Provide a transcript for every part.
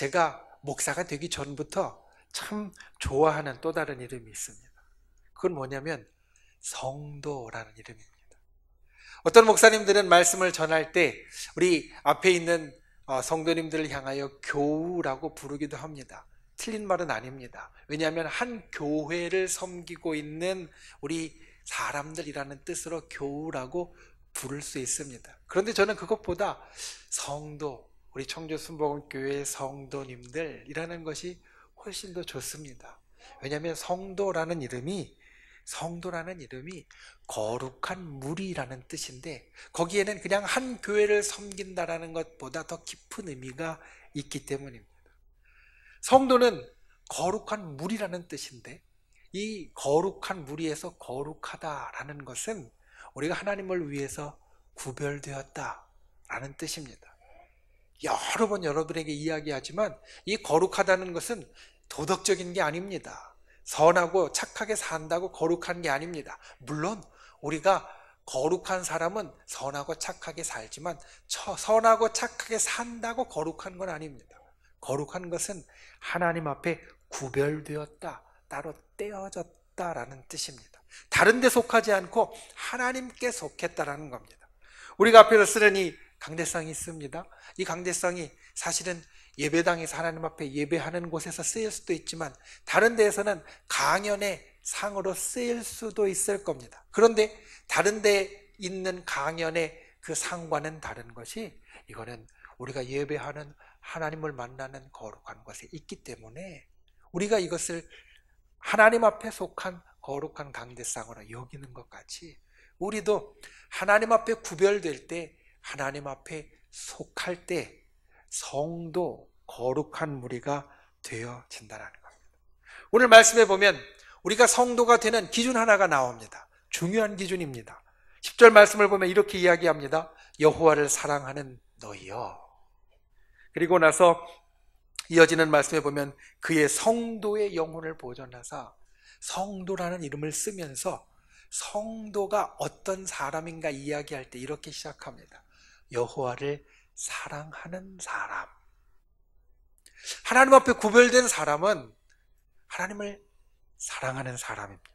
제가 목사가 되기 전부터 참 좋아하는 또 다른 이름이 있습니다. 그건 뭐냐면 성도라는 이름입니다. 어떤 목사님들은 말씀을 전할 때 우리 앞에 있는 어, 성도님들을 향하여 교우라고 부르기도 합니다. 틀린 말은 아닙니다. 왜냐하면 한 교회를 섬기고 있는 우리 사람들이라는 뜻으로 교우라고 부를 수 있습니다. 그런데 저는 그것보다 성도, 우리 청주 순복음교회 성도님들이라는 것이 훨씬 더 좋습니다. 왜냐하면 성도라는 이름이 성도라는 이름이 거룩한 무리라는 뜻인데 거기에는 그냥 한 교회를 섬긴다라는 것보다 더 깊은 의미가 있기 때문입니다. 성도는 거룩한 무리라는 뜻인데 이 거룩한 무리에서 거룩하다라는 것은 우리가 하나님을 위해서 구별되었다라는 뜻입니다. 여러 번 여러분에게 이야기하지만 이 거룩하다는 것은 도덕적인 게 아닙니다. 선하고 착하게 산다고 거룩한 게 아닙니다. 물론 우리가 거룩한 사람은 선하고 착하게 살지만 선하고 착하게 산다고 거룩한 건 아닙니다. 거룩한 것은 하나님 앞에 구별되었다, 따로 떼어졌다라는 뜻입니다. 다른 데 속하지 않고 하나님께 속했다라는 겁니다. 우리가 앞에서 쓰는 이 강대상이 있습니다. 이 강대상이 사실은 예배당에서 하나님 앞에 예배하는 곳에서 쓰일 수도 있지만 다른 데에서는 강연의 상으로 쓰일 수도 있을 겁니다. 그런데 다른 데 있는 강연의 그 상과는 다른 것이 이거는 우리가 예배하는 하나님을 만나는 거룩한 것에 있기 때문에 우리가 이것을 하나님 앞에 속한 거룩한 강대상으로 여기는 것 같이 우리도 하나님 앞에 구별될 때 하나님 앞에 속할 때 성도 거룩한 무리가 되어진다는 겁니다. 오늘 말씀에 보면 우리가 성도가 되는 기준 하나가 나옵니다. 중요한 기준입니다. 10절 말씀을 보면 이렇게 이야기합니다. 여호와를 사랑하는 너희여. 그리고 나서 이어지는 말씀에 보면 그의 성도의 영혼을 보존하사 성도라는 이름을 쓰면서 성도가 어떤 사람인가 이야기할 때 이렇게 시작합니다. 여호와를 사랑하는 사람. 하나님 앞에 구별된 사람은 하나님을 사랑하는 사람입니다.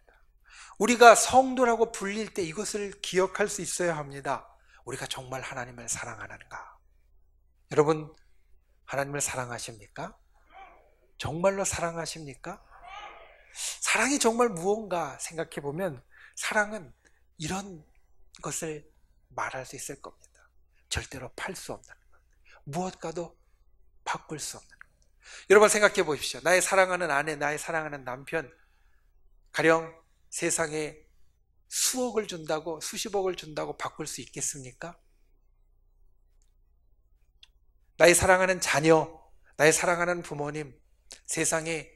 우리가 성도라고 불릴 때 이것을 기억할 수 있어야 합니다. 우리가 정말 하나님을 사랑하는가? 여러분, 하나님을 사랑하십니까? 정말로 사랑하십니까? 사랑이 정말 무언가 생각해 보면 사랑은 이런 것을 말할 수 있을 겁니다. 절대로 팔 수 없는 것. 무엇과도 바꿀 수 없는 것. 여러분 생각해 보십시오. 나의 사랑하는 아내, 나의 사랑하는 남편, 가령 세상에 수억을 준다고, 수십억을 준다고 바꿀 수 있겠습니까? 나의 사랑하는 자녀, 나의 사랑하는 부모님, 세상에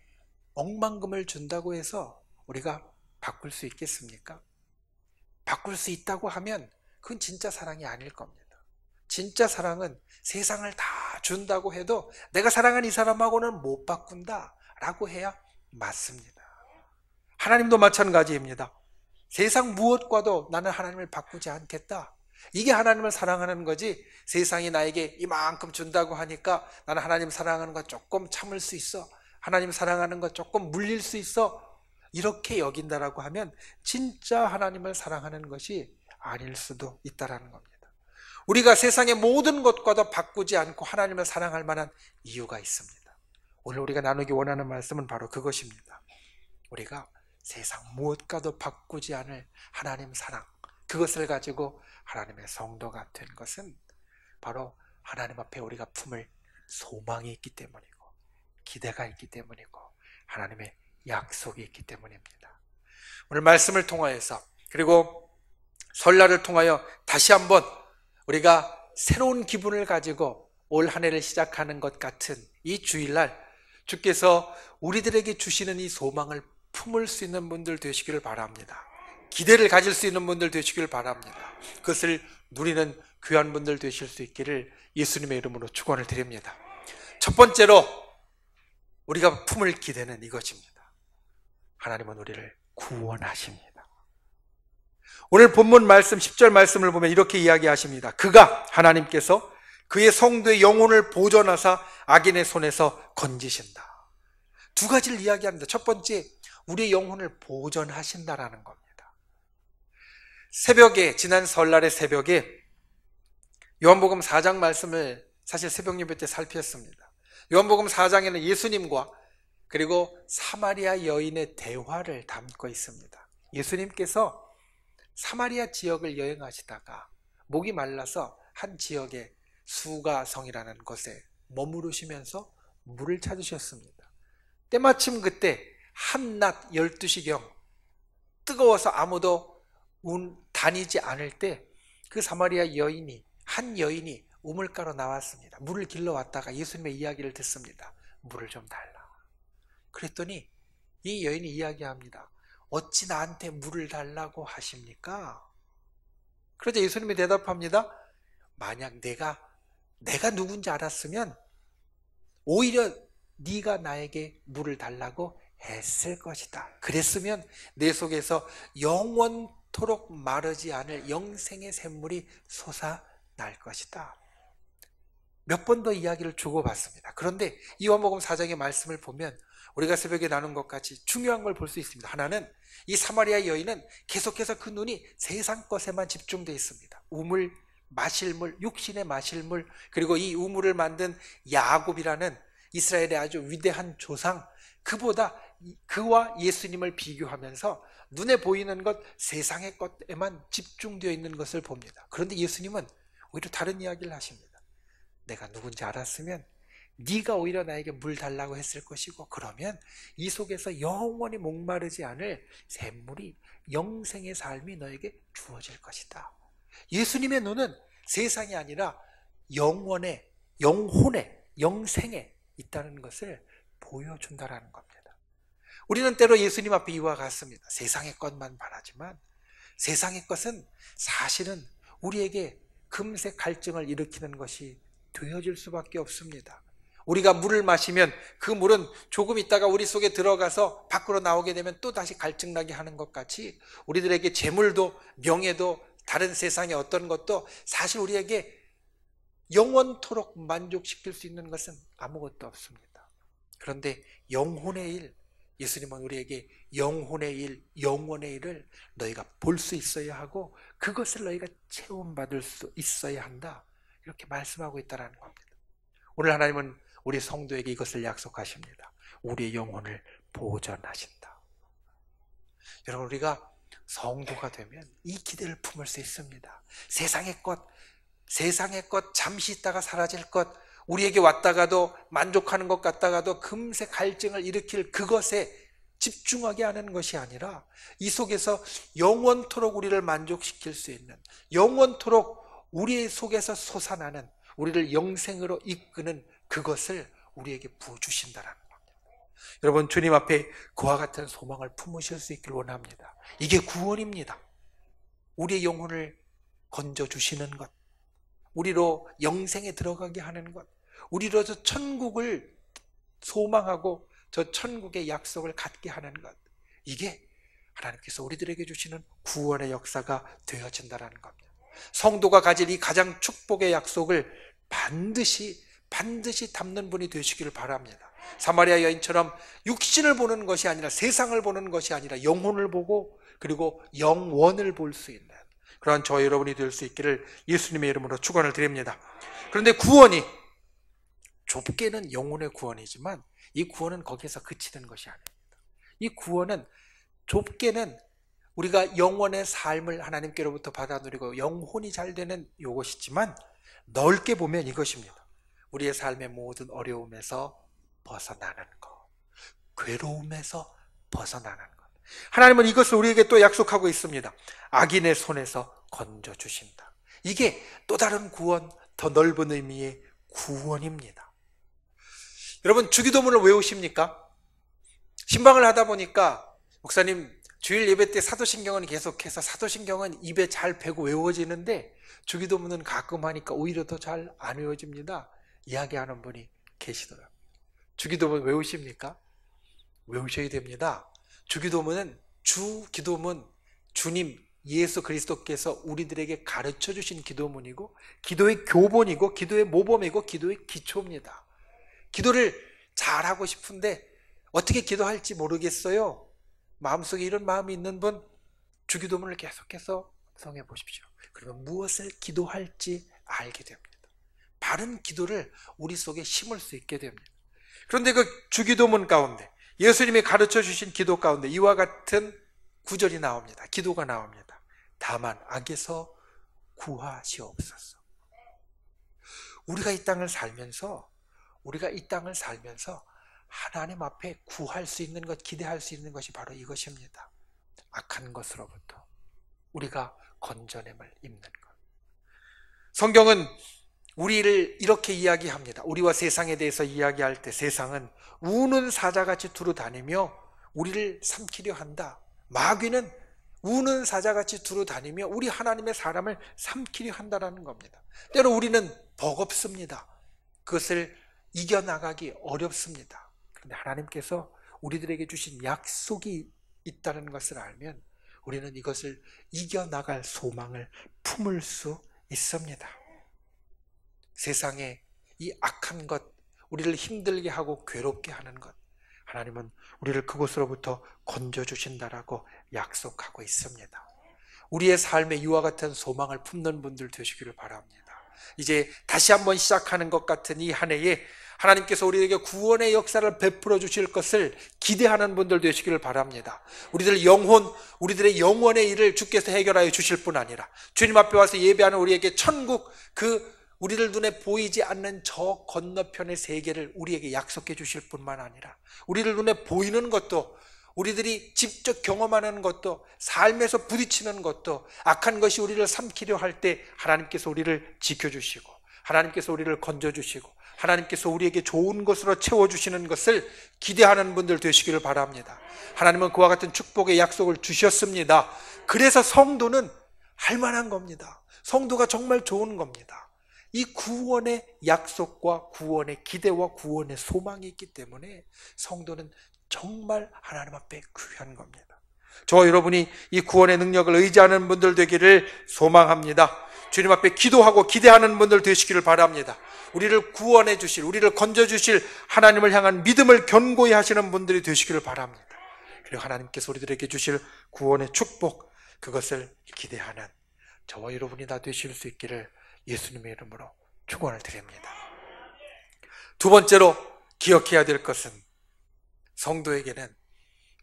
억만금을 준다고 해서 우리가 바꿀 수 있겠습니까? 바꿀 수 있다고 하면 그건 진짜 사랑이 아닐 겁니다. 진짜 사랑은 세상을 다 준다고 해도 내가 사랑한 이 사람하고는 못 바꾼다 라고 해야 맞습니다. 하나님도 마찬가지입니다. 세상 무엇과도 나는 하나님을 바꾸지 않겠다. 이게 하나님을 사랑하는 거지 세상이 나에게 이만큼 준다고 하니까 나는 하나님 사랑하는 거 조금 참을 수 있어. 하나님 사랑하는 거 조금 물릴 수 있어. 이렇게 여긴다라고 하면 진짜 하나님을 사랑하는 것이 아닐 수도 있다라는 겁니다. 우리가 세상의 모든 것과도 바꾸지 않고 하나님을 사랑할 만한 이유가 있습니다. 오늘 우리가 나누기 원하는 말씀은 바로 그것입니다. 우리가 세상 무엇과도 바꾸지 않을 하나님 사랑, 그것을 가지고 하나님의 성도가 된 것은 바로 하나님 앞에 우리가 품을 소망이 있기 때문이고, 기대가 있기 때문이고, 하나님의 약속이 있기 때문입니다. 오늘 말씀을 통하여서, 그리고 설날을 통하여 다시 한번 우리가 새로운 기분을 가지고 올 한 해를 시작하는 것 같은 이 주일날 주께서 우리들에게 주시는 이 소망을 품을 수 있는 분들 되시기를 바랍니다. 기대를 가질 수 있는 분들 되시기를 바랍니다. 그것을 누리는 귀한 분들 되실 수 있기를 예수님의 이름으로 축원을 드립니다. 첫 번째로 우리가 품을 기대는 이것입니다. 하나님은 우리를 구원하십니다. 오늘 본문 말씀 10절 말씀을 보면 이렇게 이야기하십니다. 그가 하나님께서 그의 성도의 영혼을 보존하사 악인의 손에서 건지신다. 두 가지를 이야기합니다. 첫 번째, 우리의 영혼을 보존하신다라는 겁니다. 새벽에, 지난 설날의 새벽에 요한복음 4장 말씀을 사실 새벽 예배 때 살폈습니다. 요한복음 4장에는 예수님과 그리고 사마리아 여인의 대화를 담고 있습니다. 예수님께서 사마리아 지역을 여행하시다가 목이 말라서 한 지역의 수가성이라는 곳에 머무르시면서 물을 찾으셨습니다. 때마침 그때 한낮 12시경 뜨거워서 아무도 다니지 않을 때 그 사마리아 여인이 한 여인이 우물가로 나왔습니다. 물을 길러 왔다가 예수님의 이야기를 듣습니다. 물을 좀 달라. 그랬더니 이 여인이 이야기합니다. 어찌 나한테 물을 달라고 하십니까? 그러자 예수님이 대답합니다. 만약 내가 내가 누군지 알았으면 오히려 네가 나에게 물을 달라고 했을 것이다. 그랬으면 내 속에서 영원토록 마르지 않을 영생의 샘물이 솟아날 것이다. 몇 번 더 이야기를 주고받습니다. 그런데 이완복음 4장의 말씀을 보면 우리가 새벽에 나눈 것 같이 중요한 걸 볼 수 있습니다. 하나는 이 사마리아 여인은 계속해서 그 눈이 세상 것에만 집중되어 있습니다. 우물, 마실 물, 육신의 마실 물, 그리고 이 우물을 만든 야곱이라는 이스라엘의 아주 위대한 조상, 그보다 그와 예수님을 비교하면서 눈에 보이는 것, 세상의 것에만 집중되어 있는 것을 봅니다. 그런데 예수님은 오히려 다른 이야기를 하십니다. 내가 누군지 알았으면 네가 오히려 나에게 물 달라고 했을 것이고 그러면 이 속에서 영원히 목마르지 않을 샘물이 영생의 삶이 너에게 주어질 것이다. 예수님의 눈은 세상이 아니라 영원의 영혼의 영생에 있다는 것을 보여준다라는 겁니다. 우리는 때로 예수님 앞에 이와 같습니다. 세상의 것만 바라지만 세상의 것은 사실은 우리에게 금세 갈증을 일으키는 것이 되어질 수밖에 없습니다. 우리가 물을 마시면 그 물은 조금 있다가 우리 속에 들어가서 밖으로 나오게 되면 또 다시 갈증나게 하는 것 같이 우리들에게 재물도 명예도 다른 세상의 어떤 것도 사실 우리에게 영원토록 만족시킬 수 있는 것은 아무것도 없습니다. 그런데 영혼의 일, 예수님은 우리에게 영혼의 일, 영원의 일을 너희가 볼 수 있어야 하고 그것을 너희가 체험받을 수 있어야 한다. 이렇게 말씀하고 있다는 겁니다. 오늘 하나님은 우리 성도에게 이것을 약속하십니다. 우리의 영혼을 보존하신다. 여러분 우리가 성도가 되면 이 기대를 품을 수 있습니다. 세상의 것, 세상의 것 잠시 있다가 사라질 것, 우리에게 왔다가도 만족하는 것 같다가도 금세 갈증을 일으킬 그것에 집중하게 하는 것이 아니라 이 속에서 영원토록 우리를 만족시킬 수 있는 영원토록 우리 속에서 솟아나는 우리를 영생으로 이끄는 그것을 우리에게 부어주신다라는 겁니다. 여러분, 주님 앞에 그와 같은 소망을 품으실 수 있길 원합니다. 이게 구원입니다. 우리의 영혼을 건져주시는 것, 우리로 영생에 들어가게 하는 것, 우리로 저 천국을 소망하고 저 천국의 약속을 갖게 하는 것, 이게 하나님께서 우리들에게 주시는 구원의 역사가 되어진다는 겁니다. 성도가 가질 이 가장 축복의 약속을 반드시 반드시 담는 분이 되시기를 바랍니다. 사마리아 여인처럼 육신을 보는 것이 아니라 세상을 보는 것이 아니라 영혼을 보고 그리고 영원을 볼 수 있는 그러한 저 여러분이 될 수 있기를 예수님의 이름으로 축원을 드립니다. 그런데 구원이 좁게는 영혼의 구원이지만 이 구원은 거기에서 그치는 것이 아닙니다. 이 구원은 좁게는 우리가 영원의 삶을 하나님께로부터 받아 누리고 영혼이 잘 되는 요것이지만 넓게 보면 이것입니다. 우리의 삶의 모든 어려움에서 벗어나는 것. 괴로움에서 벗어나는 것. 하나님은 이것을 우리에게 또 약속하고 있습니다. 악인의 손에서 건져 주신다. 이게 또 다른 구원, 더 넓은 의미의 구원입니다. 여러분, 주기도문을 외우십니까? 신방을 하다 보니까, 목사님, 주일 예배 때 사도신경은 계속해서 사도신경은 입에 잘 배고 외워지는데, 주기도문은 가끔 하니까 오히려 더 잘 안 외워집니다. 이야기하는 분이 계시더라고요. 주기도문 외우십니까? 외우셔야 됩니다. 주기도문은 주 기도문 주님 예수 그리스도께서 우리들에게 가르쳐 주신 기도문이고 기도의 교본이고 기도의 모범이고 기도의 기초입니다. 기도를 잘하고 싶은데 어떻게 기도할지 모르겠어요. 마음속에 이런 마음이 있는 분 주기도문을 계속해서 성해 보십시오. 그러면 무엇을 기도할지 알게 됩니다. 바른 기도를 우리 속에 심을 수 있게 됩니다. 그런데 그 주기도문 가운데 예수님이 가르쳐 주신 기도 가운데 이와 같은 구절이 나옵니다. 기도가 나옵니다. 다만 악에서 구하시옵소서. 우리가 이 땅을 살면서 우리가 이 땅을 살면서 하나님 앞에 구할 수 있는 것, 기대할 수 있는 것이 바로 이것입니다. 악한 것으로부터 우리가 건져냄을 입는 것. 성경은 우리를 이렇게 이야기합니다. 우리와 세상에 대해서 이야기할 때 세상은 우는 사자같이 두루 다니며 우리를 삼키려 한다. 마귀는 우는 사자같이 두루 다니며 우리 하나님의 사람을 삼키려 한다라는 겁니다. 때로 우리는 버겁습니다. 그것을 이겨나가기 어렵습니다. 그런데 하나님께서 우리들에게 주신 약속이 있다는 것을 알면 우리는 이것을 이겨나갈 소망을 품을 수 있습니다. 세상에 이 악한 것, 우리를 힘들게 하고 괴롭게 하는 것, 하나님은 우리를 그곳으로부터 건져주신다라고 약속하고 있습니다. 우리의 삶에 이와 같은 소망을 품는 분들 되시기를 바랍니다. 이제 다시 한번 시작하는 것 같은 이 한 해에 하나님께서 우리에게 구원의 역사를 베풀어 주실 것을 기대하는 분들 되시기를 바랍니다. 우리들 영혼, 우리들의 영원의 일을 주께서 해결하여 주실 뿐 아니라 주님 앞에 와서 예배하는 우리에게 천국 그 우리들 눈에 보이지 않는 저 건너편의 세계를 우리에게 약속해 주실 뿐만 아니라 우리들 눈에 보이는 것도 우리들이 직접 경험하는 것도 삶에서 부딪히는 것도 악한 것이 우리를 삼키려 할 때 하나님께서 우리를 지켜주시고 하나님께서 우리를 건져주시고 하나님께서 우리에게 좋은 것으로 채워주시는 것을 기대하는 분들 되시기를 바랍니다. 하나님은 그와 같은 축복의 약속을 주셨습니다. 그래서 성도는 할 만한 겁니다. 성도가 정말 좋은 겁니다. 이 구원의 약속과 구원의 기대와 구원의 소망이 있기 때문에 성도는 정말 하나님 앞에 귀한 겁니다. 저 여러분이 이 구원의 능력을 의지하는 분들 되기를 소망합니다. 주님 앞에 기도하고 기대하는 분들 되시기를 바랍니다. 우리를 구원해 주실, 우리를 건져 주실 하나님을 향한 믿음을 견고히 하시는 분들이 되시기를 바랍니다. 그리고 하나님께서 우리들에게 주실 구원의 축복, 그것을 기대하는 저와 여러분이 다 되실 수 있기를 예수님의 이름으로 축원을 드립니다. 두 번째로 기억해야 될 것은 성도에게는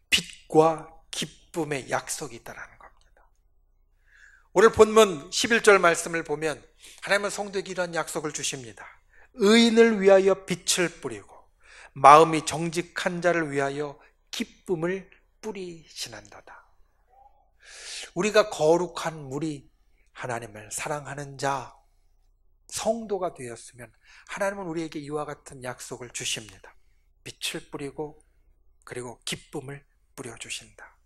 빛과 기쁨의 약속이 있다는 겁니다. 오늘 본문 11절 말씀을 보면 하나님은 성도에게 이러한 약속을 주십니다. 의인을 위하여 빛을 뿌리고 마음이 정직한 자를 위하여 기쁨을 뿌리시는도다. 우리가 거룩한 무리 하나님을 사랑하는 자 성도가 되었으면 하나님은 우리에게 이와 같은 약속을 주십니다. 빛을 뿌리고 그리고 기쁨을 뿌려주신다.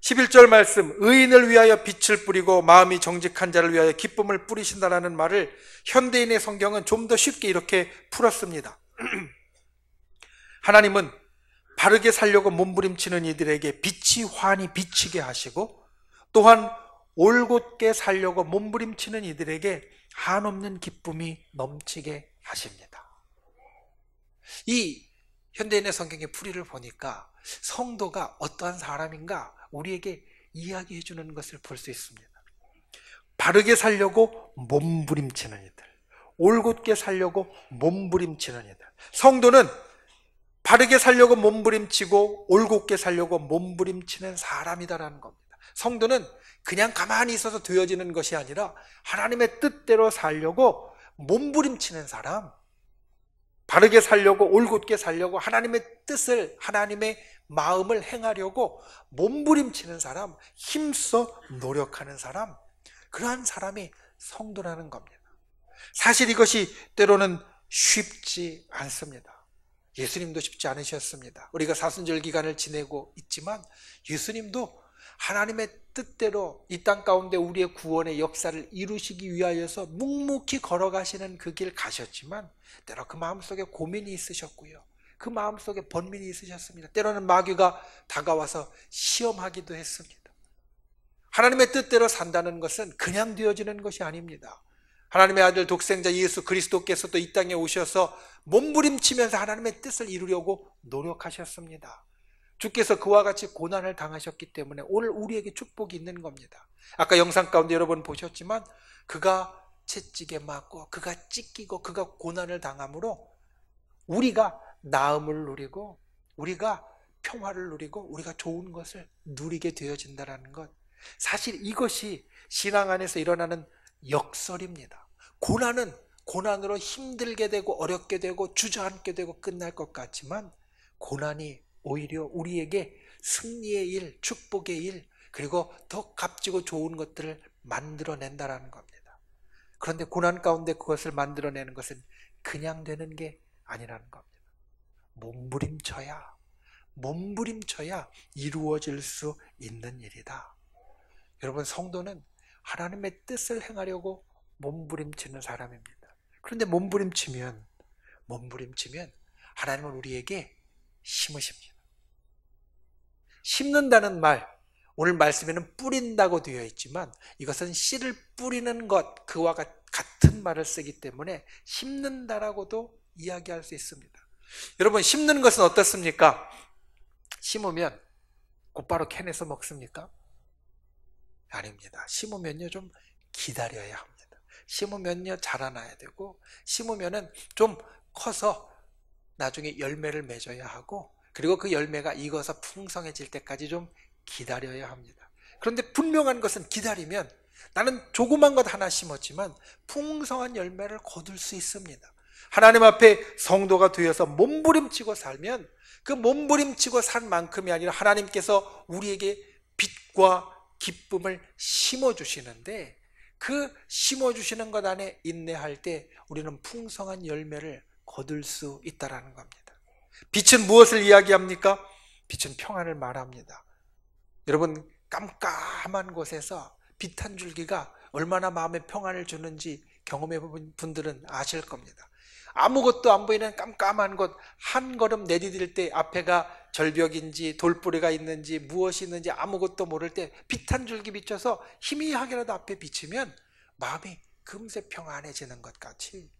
11절 말씀, 의인을 위하여 빛을 뿌리고 마음이 정직한 자를 위하여 기쁨을 뿌리신다라는 말을 현대인의 성경은 좀 더 쉽게 이렇게 풀었습니다. 하나님은 바르게 살려고 몸부림치는 이들에게 빛이 환히 비치게 하시고 또한 올곧게 살려고 몸부림치는 이들에게 한없는 기쁨이 넘치게 하십니다. 이 현대인의 성경의 풀이를 보니까 성도가 어떠한 사람인가 우리에게 이야기해 주는 것을 볼 수 있습니다. 바르게 살려고 몸부림치는 이들, 올곧게 살려고 몸부림치는 이들. 성도는 바르게 살려고 몸부림치고 올곧게 살려고 몸부림치는 사람이다라는 겁니다. 성도는 그냥 가만히 있어서 되어지는 것이 아니라 하나님의 뜻대로 살려고 몸부림치는 사람, 바르게 살려고 올곧게 살려고 하나님의 뜻을 하나님의 마음을 행하려고 몸부림치는 사람, 힘써 노력하는 사람, 그러한 사람이 성도라는 겁니다. 사실 이것이 때로는 쉽지 않습니다. 예수님도 쉽지 않으셨습니다. 우리가 사순절 기간을 지내고 있지만 예수님도 하나님의 뜻대로 이 땅 가운데 우리의 구원의 역사를 이루시기 위하여서 묵묵히 걸어가시는 그 길 가셨지만 때로 그 마음속에 고민이 있으셨고요. 그 마음속에 번민이 있으셨습니다. 때로는 마귀가 다가와서 시험하기도 했습니다. 하나님의 뜻대로 산다는 것은 그냥 되어지는 것이 아닙니다. 하나님의 아들 독생자 예수 그리스도께서도 이 땅에 오셔서 몸부림치면서 하나님의 뜻을 이루려고 노력하셨습니다. 주께서 그와 같이 고난을 당하셨기 때문에 오늘 우리에게 축복이 있는 겁니다. 아까 영상 가운데 여러분 보셨지만 그가 채찍에 맞고 그가 찢기고 그가 고난을 당함으로 우리가 나음을 누리고 우리가 평화를 누리고 우리가 좋은 것을 누리게 되어진다는 것. 사실 이것이 신앙 안에서 일어나는 역설입니다. 고난은 고난으로 힘들게 되고 어렵게 되고 주저앉게 되고 끝날 것 같지만 고난이 오히려 우리에게 승리의 일, 축복의 일, 그리고 더 값지고 좋은 것들을 만들어낸다라는 겁니다. 그런데 고난 가운데 그것을 만들어내는 것은 그냥 되는 게 아니라는 겁니다. 몸부림쳐야, 몸부림쳐야 이루어질 수 있는 일이다. 여러분, 성도는 하나님의 뜻을 행하려고 몸부림치는 사람입니다. 그런데 몸부림치면, 몸부림치면 하나님은 우리에게 심으십니다. 심는다는 말, 오늘 말씀에는 뿌린다고 되어 있지만 이것은 씨를 뿌리는 것, 그와 같은 말을 쓰기 때문에 심는다라고도 이야기할 수 있습니다. 여러분, 심는 것은 어떻습니까? 심으면 곧바로 캐내서 먹습니까? 아닙니다. 심으면요, 좀 기다려야 합니다. 심으면요, 자라나야 되고, 심으면은 좀 커서 나중에 열매를 맺어야 하고, 그리고 그 열매가 익어서 풍성해질 때까지 좀 기다려야 합니다. 그런데 분명한 것은 기다리면 나는 조그만 것 하나 심었지만 풍성한 열매를 거둘 수 있습니다. 하나님 앞에 성도가 되어서 몸부림치고 살면 그 몸부림치고 산 만큼이 아니라 하나님께서 우리에게 빛과 기쁨을 심어주시는데 그 심어주시는 것 안에 인내할 때 우리는 풍성한 열매를 거둘 수 있다는 겁니다. 빛은 무엇을 이야기합니까? 빛은 평안을 말합니다. 여러분, 깜깜한 곳에서 빛 한 줄기가 얼마나 마음에 평안을 주는지 경험해 본 분들은 아실 겁니다. 아무것도 안 보이는 깜깜한 곳, 한 걸음 내디딜 때 앞에가 절벽인지 돌뿌리가 있는지 무엇이 있는지 아무것도 모를 때 빛 한 줄기 비춰서 희미하게라도 앞에 비치면 마음이 금세 평안해지는 것 같이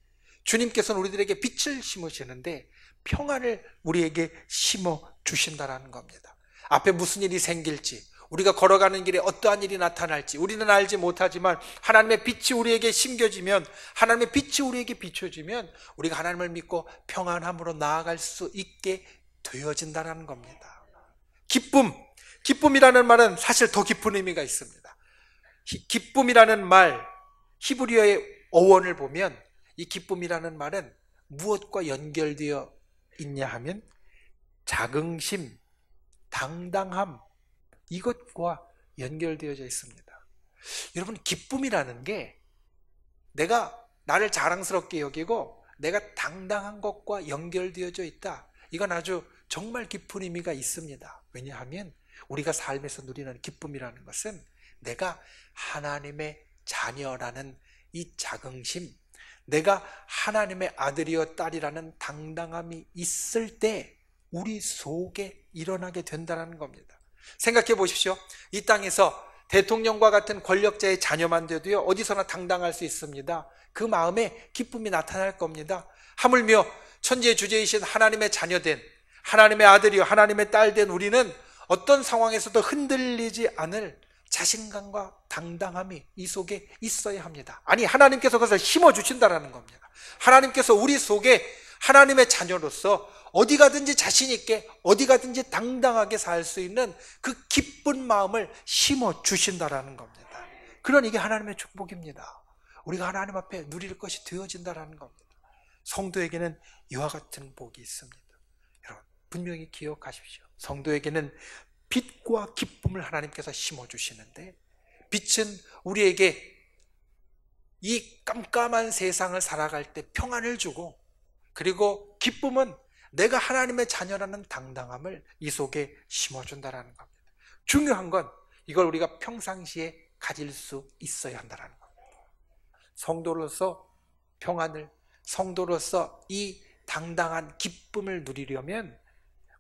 주님께서는 우리들에게 빛을 심으시는데 평안을 우리에게 심어 주신다라는 겁니다. 앞에 무슨 일이 생길지, 우리가 걸어가는 길에 어떠한 일이 나타날지 우리는 알지 못하지만 하나님의 빛이 우리에게 심겨지면 하나님의 빛이 우리에게 비춰지면 우리가 하나님을 믿고 평안함으로 나아갈 수 있게 되어진다는 겁니다. 기쁨, 기쁨이라는 말은 사실 더 깊은 의미가 있습니다. 기쁨이라는 말, 히브리어의 어원을 보면 이 기쁨이라는 말은 무엇과 연결되어 있냐 하면 자긍심, 당당함 이것과 연결되어져 있습니다. 여러분 기쁨이라는 게 내가 나를 자랑스럽게 여기고 내가 당당한 것과 연결되어져 있다. 이건 아주 정말 깊은 의미가 있습니다. 왜냐하면 우리가 삶에서 누리는 기쁨이라는 것은 내가 하나님의 자녀라는 이 자긍심, 내가 하나님의 아들이여 딸이라는 당당함이 있을 때 우리 속에 일어나게 된다는 겁니다. 생각해 보십시오. 이 땅에서 대통령과 같은 권력자의 자녀만 돼도요, 어디서나 당당할 수 있습니다. 그 마음에 기쁨이 나타날 겁니다. 하물며 천지의 주제이신 하나님의 자녀된, 하나님의 아들이요, 하나님의 딸 된 우리는 어떤 상황에서도 흔들리지 않을 자신감과 당당함이 이 속에 있어야 합니다. 아니, 하나님께서 그것을 심어 주신다라는 겁니다. 하나님께서 우리 속에 하나님의 자녀로서 어디 가든지 자신 있게, 어디 가든지 당당하게 살 수 있는 그 기쁜 마음을 심어 주신다라는 겁니다. 그런 이게 하나님의 축복입니다. 우리가 하나님 앞에 누릴 것이 되어진다라는 겁니다. 성도에게는 이와 같은 복이 있습니다. 여러분, 분명히 기억하십시오. 성도에게는 빛과 기쁨을 하나님께서 심어 주시는데 빛은 우리에게 이 깜깜한 세상을 살아갈 때 평안을 주고 그리고 기쁨은 내가 하나님의 자녀라는 당당함을 이 속에 심어준다는 겁니다. 중요한 건 이걸 우리가 평상시에 가질 수 있어야 한다는 겁니다. 성도로서 평안을, 성도로서 이 당당한 기쁨을 누리려면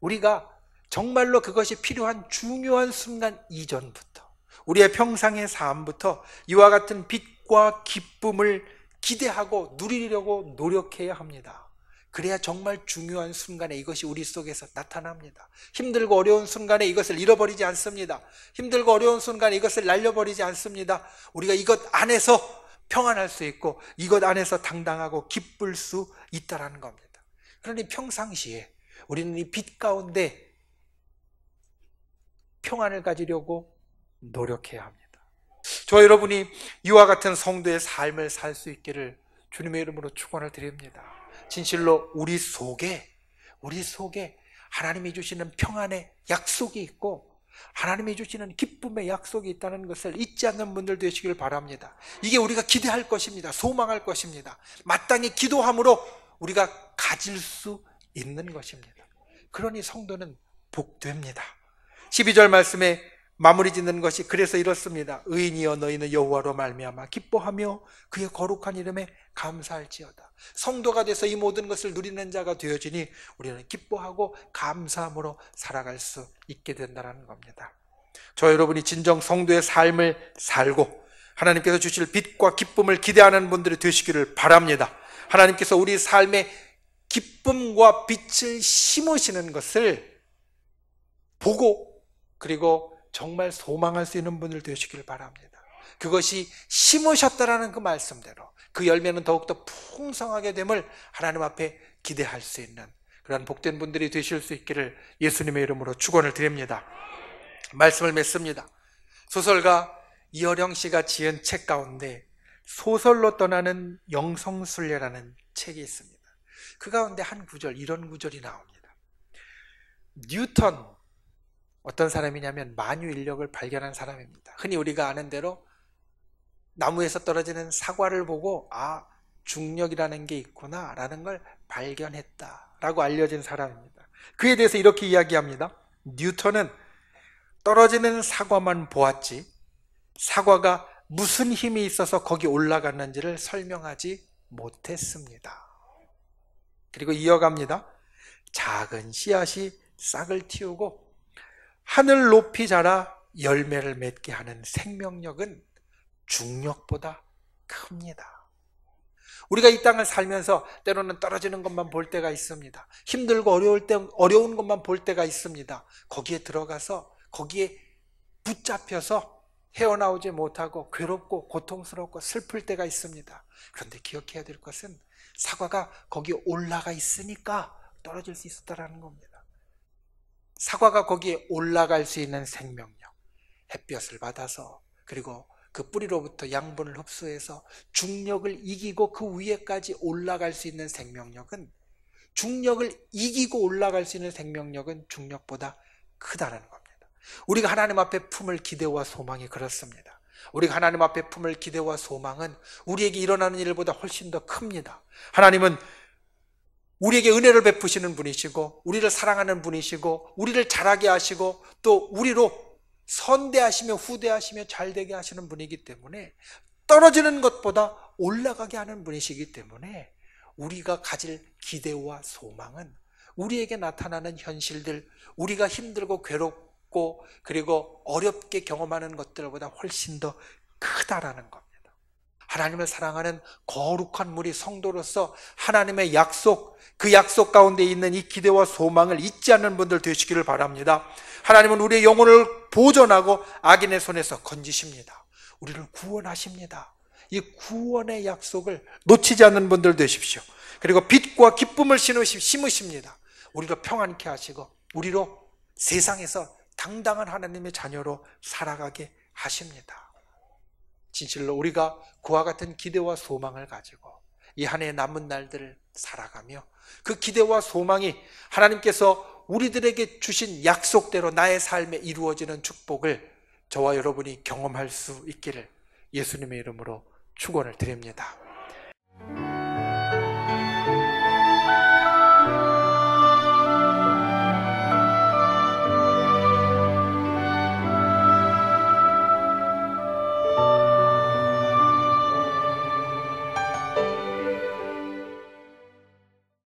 우리가 정말로 그것이 필요한 중요한 순간 이전부터 우리의 평상의 삶부터 이와 같은 빛과 기쁨을 기대하고 누리려고 노력해야 합니다. 그래야 정말 중요한 순간에 이것이 우리 속에서 나타납니다. 힘들고 어려운 순간에 이것을 잃어버리지 않습니다. 힘들고 어려운 순간에 이것을 날려버리지 않습니다. 우리가 이것 안에서 평안할 수 있고 이것 안에서 당당하고 기쁠 수 있다라는 겁니다. 그러니 평상시에 우리는 이 빛 가운데 평안을 가지려고 노력해야 합니다. 저 여러분이 이와 같은 성도의 삶을 살 수 있기를 주님의 이름으로 축원을 드립니다. 진실로 우리 속에 우리 속에 하나님이 주시는 평안의 약속이 있고 하나님이 주시는 기쁨의 약속이 있다는 것을 잊지 않는 분들 되시길 바랍니다. 이게 우리가 기대할 것입니다. 소망할 것입니다. 마땅히 기도함으로 우리가 가질 수 있는 것입니다. 그러니 성도는 복됩니다. 12절 말씀에 마무리 짓는 것이 그래서 이렇습니다. 의인이여 너희는 여호와로 말미암아 기뻐하며 그의 거룩한 이름에 감사할지어다. 성도가 돼서 이 모든 것을 누리는 자가 되어지니 우리는 기뻐하고 감사함으로 살아갈 수 있게 된다는 겁니다. 저 여러분이 진정 성도의 삶을 살고 하나님께서 주실 빛과 기쁨을 기대하는 분들이 되시기를 바랍니다. 하나님께서 우리 삶에 기쁨과 빛을 심으시는 것을 보고 그리고 정말 소망할 수 있는 분들 되시길 바랍니다. 그것이 심으셨다라는 그 말씀대로 그 열매는 더욱더 풍성하게 됨을 하나님 앞에 기대할 수 있는 그런 복된 분들이 되실 수 있기를 예수님의 이름으로 축원을 드립니다. 말씀을 맺습니다. 소설가 이어령 씨가 지은 책 가운데 소설로 떠나는 영성순례라는 책이 있습니다. 그 가운데 한 구절 이런 구절이 나옵니다. 뉴턴 어떤 사람이냐면 만유 인력을 발견한 사람입니다. 흔히 우리가 아는 대로 나무에서 떨어지는 사과를 보고 아 중력이라는 게 있구나라는 걸 발견했다라고 알려진 사람입니다. 그에 대해서 이렇게 이야기합니다. 뉴턴은 떨어지는 사과만 보았지 사과가 무슨 힘이 있어서 거기 올라갔는지를 설명하지 못했습니다. 그리고 이어갑니다. 작은 씨앗이 싹을 틔우고 하늘 높이 자라 열매를 맺게 하는 생명력은 중력보다 큽니다. 우리가 이 땅을 살면서 때로는 떨어지는 것만 볼 때가 있습니다. 힘들고 어려울 때, 어려운 것만 볼 때가 있습니다. 거기에 들어가서, 거기에 붙잡혀서 헤어나오지 못하고 괴롭고 고통스럽고 슬플 때가 있습니다. 그런데 기억해야 될 것은 사과가 거기에 올라가 있으니까 떨어질 수 있었다라는 겁니다. 사과가 거기에 올라갈 수 있는 생명력, 햇볕을 받아서 그리고 그 뿌리로부터 양분을 흡수해서 중력을 이기고 그 위에까지 올라갈 수 있는 생명력은 중력을 이기고 올라갈 수 있는 생명력은 중력보다 크다는 겁니다. 우리가 하나님 앞에 품을 기대와 소망이 그렇습니다. 우리가 하나님 앞에 품을 기대와 소망은 우리에게 일어나는 일보다 훨씬 더 큽니다. 하나님은 우리에게 은혜를 베푸시는 분이시고 우리를 사랑하는 분이시고 우리를 잘하게 하시고 또 우리로 선대하시며 후대하시며 잘되게 하시는 분이기 때문에 떨어지는 것보다 올라가게 하는 분이시기 때문에 우리가 가질 기대와 소망은 우리에게 나타나는 현실들, 우리가 힘들고 괴롭고 그리고 어렵게 경험하는 것들보다 훨씬 더 크다라는 겁니다. 하나님을 사랑하는 거룩한 무리 성도로서 하나님의 약속, 그 약속 가운데 있는 이 기대와 소망을 잊지 않는 분들 되시기를 바랍니다. 하나님은 우리의 영혼을 보존하고 악인의 손에서 건지십니다. 우리를 구원하십니다. 이 구원의 약속을 놓치지 않는 분들 되십시오. 그리고 빛과 기쁨을 심으십니다. 우리로 평안케 하시고 우리로 세상에서 당당한 하나님의 자녀로 살아가게 하십니다. 진실로 우리가 그와 같은 기대와 소망을 가지고 이 한 해 남은 날들을 살아가며 그 기대와 소망이 하나님께서 우리들에게 주신 약속대로 나의 삶에 이루어지는 축복을 저와 여러분이 경험할 수 있기를 예수님의 이름으로 축원을 드립니다.